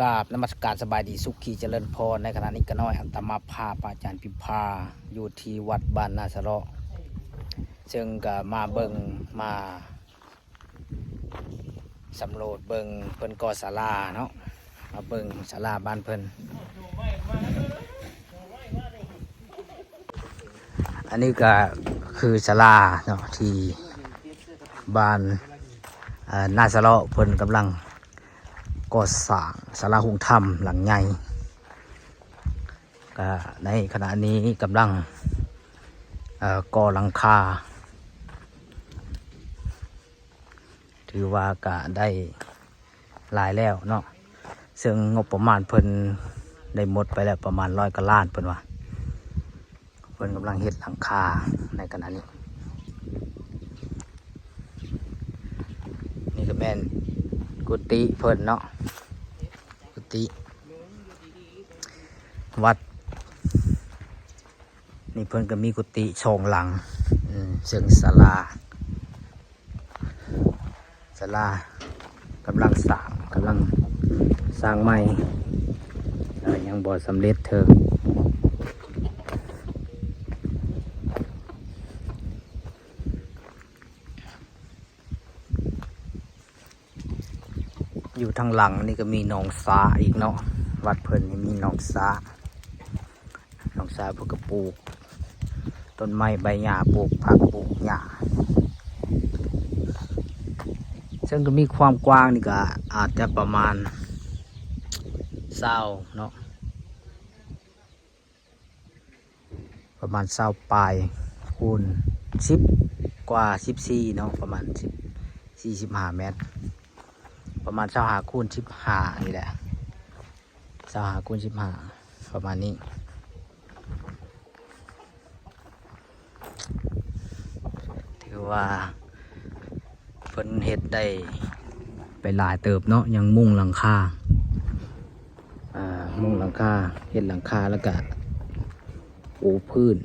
กราบนมัสการสบายดีสุขีเจริญพรในขณะนี้ก็น้อยอัตมาภาพอาจารย์พิพาอยู่ที่วัดบ้านนาสะเลาะซึ่งก็มาเบิงมาสำรวจเบิงเพิ่นก่อศาลาเนาะมาเบิงศาลาบ้านเพิ่นอันนี้ก็คือศาลาเนาะที่บ้านนาสะเลาะเพิ่นกำลัง ก่อสร้างสาราหุงธรรมหลังใหญ่ก็ในขณะนี้กำลังก่อหลังคา ถือว่าก็ได้หลายแล้วเนาะซึ่งงบประมาณเพิ่นได้หมดไปแล้วประมาณร้อยกว่าล้านเพิ่นว่าเพิ่นกำลังเฮ็ดหลังคาในขณะนี้ นี่ก็แม่น กุฏิเพิ่นเนาะกุฏิวัด นี่เพิ่นก็มีกุฏิโชงหลังอืมซึ่งศาลาศาลากำลังสร้างกำลังสร้างใหม่ยังบ่สำเร็จเธอ อยู่ทางหลังนี่ก็มีหนองสาอีกเนาะวัดเพิ่นนี่มีหนองสาหนองสาพื่อกปลูกต้นไม้ใบหญ้าปลูกผักปลูกหญ้าซึ่งก็มีความกว้างนี่ก็อาจจะประมาณเศร้าเนาะประมาณเศร้าปลายคูณสิบกว่าสิบสี่เนาะประมาณสิบสี่สิบห้าเมตร ประมาณเศร้าหาคูณสิบห้านี่แหละเศร้าหาคูณสิบห้าประมาณนี้ ถือว่าเพิ่นเฮ็ดได้ไปหลายเติบเนาะยังมุ่งหลังคาอ่ามุ่งหลังคาเฮ็ดหลังคาแล้วก็ปูพื้น